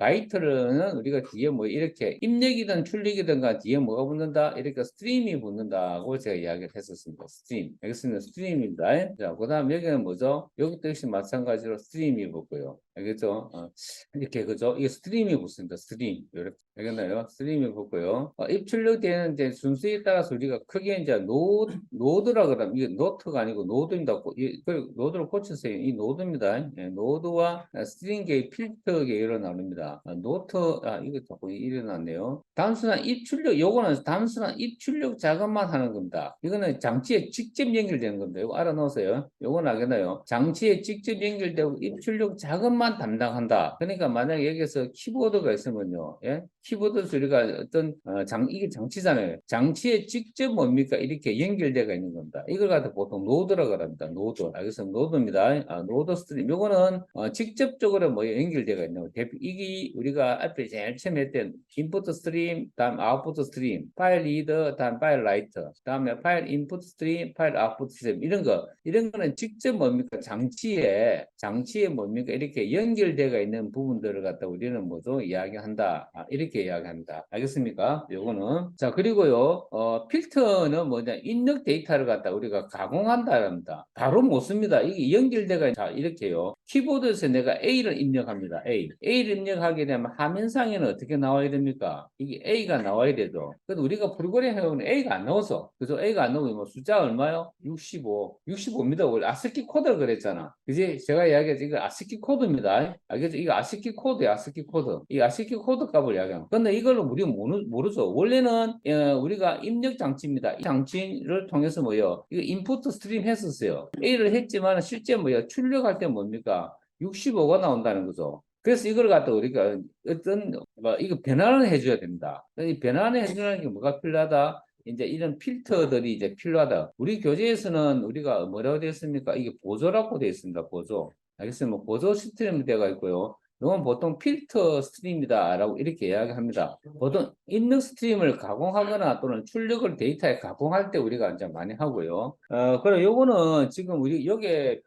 라이트는 우리가 뒤에 뭐 이렇게 입력이든 출력이든가 뒤에 뭐가 붙는다? 이렇게 스트림이 붙는다고 제가 이야기를 했었습니다. 스트림. 알겠습니다. 스트림입니다. 자, 그 다음 여기는 뭐죠? 여기도 역시 마찬가지로 스트림이 붙고요. 알겠죠? 어, 이렇게 그죠? 이게 스트림이 붙습니다. 스트림. 이렇게 알겠나요? 스트림이 붙고요. 어, 입출력 되는 이제 순서에 따라서 우리가 크게 이제 노 노드라 그러면 이게 노트가 아니고 노드입니다. 고- 이- 그 노드를 고쳤어요. 이 노드입니다. 예, 노드와 스트링계의 필터 계열로 나눕니다. 아, 노트 아 이거 자꾸 일어났네요. 단순한 입출력 요거는 단순한 입출력 작업만 하는 겁니다. 이거는 장치에 직접 연결되는 겁니다. 이거 알아놓으세요. 요건 알겠나요? 장치에 직접 연결되고 입출력 작업만 담당한다. 그러니까 만약에 여기서 키보드가 있으면요. 예? 키보드 우리가 어떤 어, 장 이게 장치잖아요. 장치에 직접 뭡니까 이렇게 연결되어 있는 겁니다. 이걸 갖다 보통 노드라고 합니다. 노드. 알겠습니다. 노드입니다. 아, 노드 스트림. 요거는 어, 직접적으로 뭐 연결되어 있는 거. 우리가 앞에 제일 처음 했던 인풋 스트림, 다음 아웃풋 스트림, 파일 리더, 다음 파일 라이터, 다음에 파일 인풋 스트림, 파일 아웃풋 스트림 이런 거. 이런 거는 직접 뭡니까? 장치에 장치에 뭡니까? 이렇게 연결되어 있는 부분들을 갖다 우리는 뭐죠 이야기한다. 아, 이렇게 이야기합니다. 알겠습니까? 요거는. 자 그리고요 어 필터는 뭐냐? 입력 데이터를 갖다 우리가 가공한다 합니다. 바로 못 씁니다. 이게 연결되가 자 이렇게요. 키보드에서 내가 A를 입력합니다. A. A를 입력하 게 되면 화면상에는 어떻게 나와야 됩니까? 이게 A가 나와야 되죠. 그래도 우리가 프로그램 해보면 A가 안 나와서. 그래서 A가 안 나오면 뭐 숫자 얼마요? 65 65입니다. 원래 아스키 코드를 그랬잖아. 그지? 제가 이야기했죠 이거 아스키 코드입니다. 알겠죠 이거 아스키 코드야 아스키 코드. 이 아스키 코드 값을 이야기하는 근데 이걸로 우리가 모르, 모르죠. 원래는 어, 우리가 입력 장치입니다. 이 장치를 통해서 뭐요? 이거 인풋 스트림 했었어요. A를 했지만 실제 뭐요? 출력할 때 뭡니까? 65가 나온다는 거죠 그래서 이걸 갖다 우리가 어떤 뭐 이거 변환을 해줘야 됩니다. 이 변환을 해주는 게 뭐가 필요하다? 이제 이런 필터들이 이제 필요하다. 우리 교재에서는 우리가 뭐라고 되어 있습니까? 이게 보조라고 되어 있습니다. 보조. 알겠습니다. 뭐 보조 스트림 되어 있고요. 이건 보통 필터 스트림이다라고 이렇게 이야기합니다. 보통 입력 스트림을 가공하거나 또는 출력을 데이터에 가공할 때 우리가 이제 많이 하고요. 어, 그래 요거는 지금 우리 여기에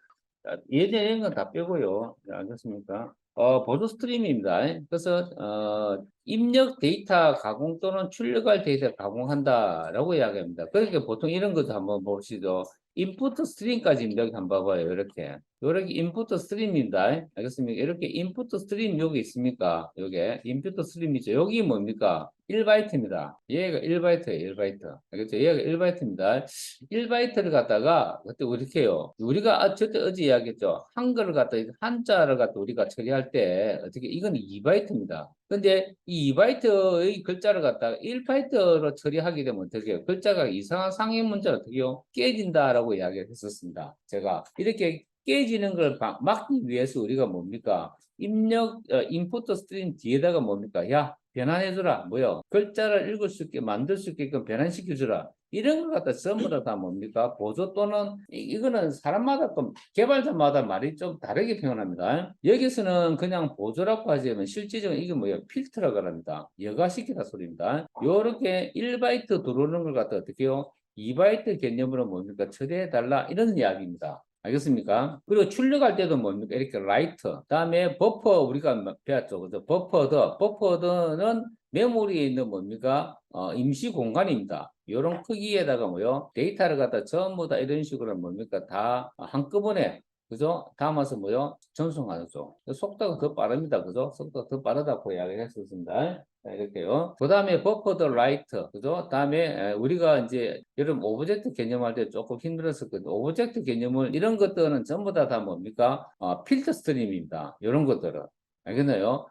예전에 건다 빼고요. 네, 알겠습니까? 어, 보조 스트림입니다. 그래서 어, 입력 데이터 가공 또는 출력할 데이터 가공한다라고 이야기합니다. 그러니까 보통 이런 것도 한번 보시죠. 인풋 스트림까지 여기 한번 봐봐요. 이렇게. 이렇게 인풋 스트림입니다. 알겠습니까? 이렇게 인풋 스트림 여기 있습니까? 요게 인풋 스트림이죠. 여기 뭡니까? 1바이트입니다. 얘가 1바이트예요. 1바이트. 알겠죠? 얘가 1바이트입니다. 1바이트를 갖다가 그때 이렇게 해요. 우리가 아, 저때 어제 이야기했죠. 한글을 갖다 한자를 갖다 우리가 처리할 때 어떻게 이건 2바이트입니다. 근데 이 2바이트의 글자를 갖다가 1바이트로 처리하게 되면 어떻게 해요? 글자가 이상한 상해 문자를 어떻게 해요? 깨진다라고 이야기를 했었습니다. 제가 이렇게 깨지는 걸 막- 막기 위해서 우리가 뭡니까? 입력, 어, 인풋 스트림 뒤에다가 뭡니까? 야, 변환해주라. 뭐요? 글자를 읽을 수 있게 만들 수 있게끔 변환시켜주라. 이런 것 갖다 전부 다, 다 뭡니까? 보조 또는 이, 이거는 사람마다 또 개발자마다 말이 좀 다르게 표현합니다. 여기서는 그냥 보조라고 하지만 실제적으로 이게 뭐예요? 필터라고 합니다. 여가시키다 소리입니다. 요렇게 1바이트 들어오는 걸 갖다 어떻게 해요? 2바이트 개념으로 뭡니까? 처리해달라. 이런 이야기입니다. 알겠습니까? 그리고 출력할 때도 뭡니까? 이렇게 라이트. 다음에 버퍼 우리가 배웠죠. 그죠? 버퍼더. 버퍼더는 메모리에 있는 뭡니까? 어, 임시 공간입니다. 이런 크기에다가 뭐요? 데이터를 갖다 전부 다 이런 식으로 뭡니까? 다 한꺼번에 그죠? 담아서 뭐요? 전송하죠. 속도가 더 빠릅니다. 그죠? 속도가 더 빠르다고 이야기를 했었습니다. 자, 이렇게요. 그 다음에 버퍼 더 라이트. 그죠? 다음에 에, 우리가 이제 여러분 오브젝트 개념할 때 조금 힘들었었거든요. 오브젝트 개념을 이런 것들은 전부 다 다 뭡니까? 어, 필터 스트림입니다. 이런 것들은. 알겠나요?